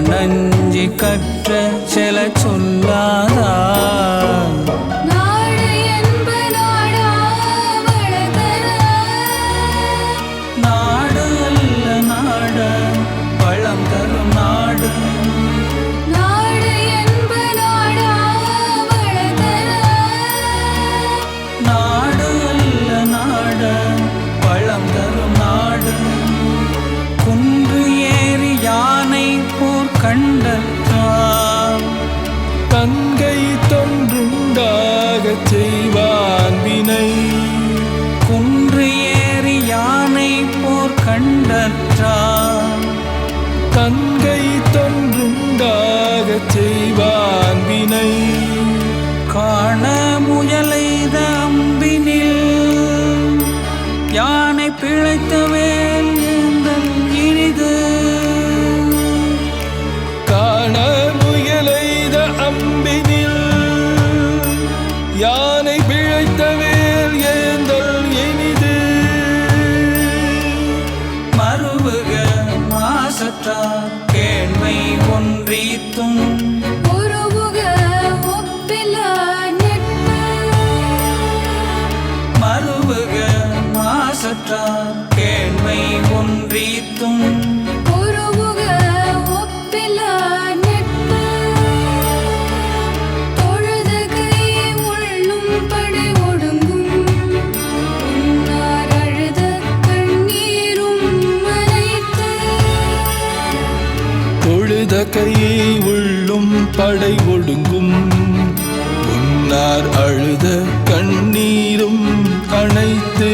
நஞ்சி கற்ற சில சொல்லாதான் கண்டத்தான் தங்கை தொன்றுண்டாக செய்வான் வினை. குன்று ஏறி யானை போர் கண்டற்றான். தங்கை தொன்றுண்டாக செய்வான் வினை. காண முயலைத அம்பினில் யானை பிழைத்தவே யானை பிழைத்த வேல் ஏந்தல் இனிது. மறுவுக மாசற்றார் கேண்மை ஒன்றீத்தும் எழுத கையை உள்ளும் படை ஒடுங்கும் பொன்னார் அழுத கண்ணீரும் அனைத்து